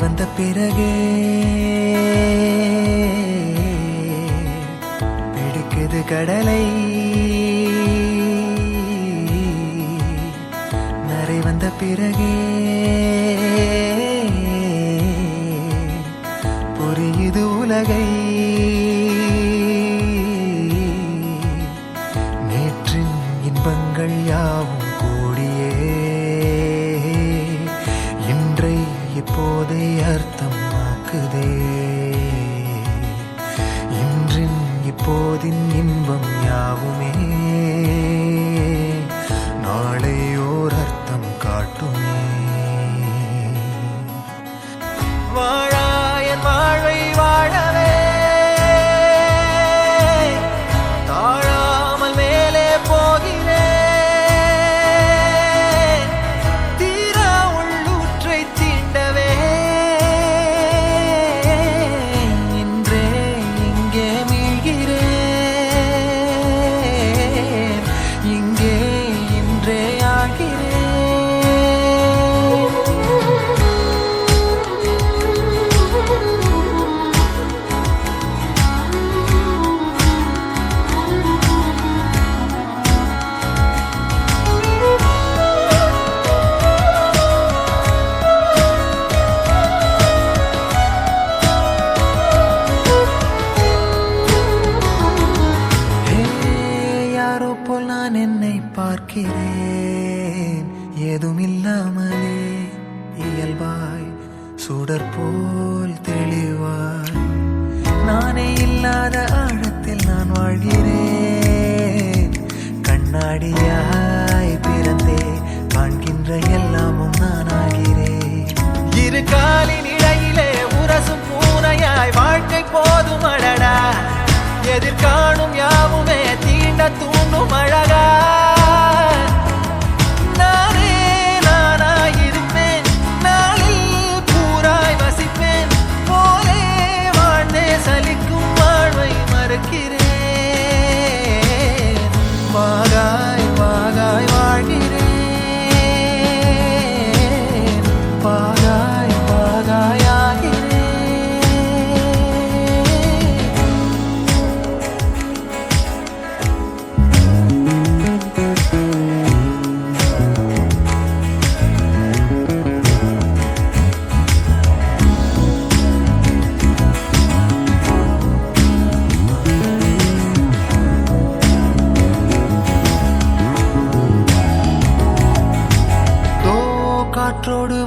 வந்த பிறகே பிடிக்குது கடலை. நரை வந்த பிறகே புரியுது உலகை. நேற்றின் இன்பங்கள் யாவும் பார்க்கிறேன். ஏதுமில்லாமலே இயல்பாய் சுடர் போல் தெளிவாய். நானே இல்லாத ஆழத்தில் நான் வாழ்கிறேன். கண்ணாடியாய்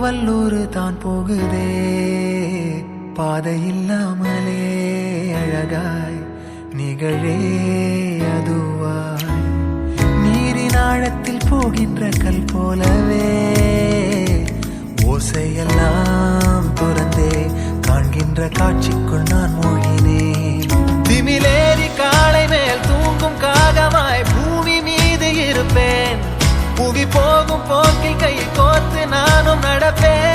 வல்லூர் தான் போகுதே. பாதை இல்லாமலே அழகாய் நிகழே அதுவாய். நீரின் ஆழத்தில் போகின்ற கல் போலவே ஓசையெல்லாம் துறந்தே காண்கின்ற காட்சிக்குள் நான் மூழ்கினேன். திமிலேறி காலை மேல் தூங்கும் காகமாய் பூமி மீது இருப்பேன். புவி போகும் போக்கில் நானும் நடப்பேன்.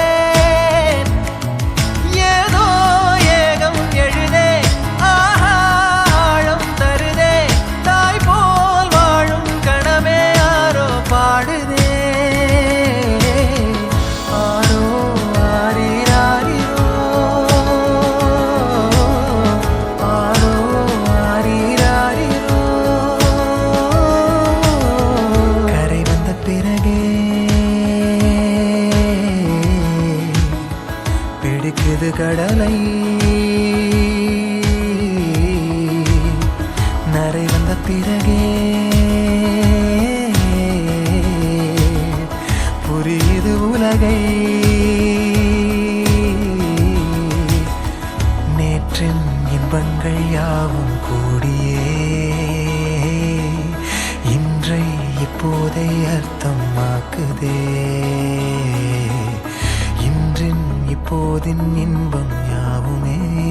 உலகை. நேற்றின் இன்பங்கள் யாவும் கூடியே. இன்றை இப்போதை அர்த்தம் ஆக்குதே இன்றின் இப்போதின் இன்பம் யாவுமே.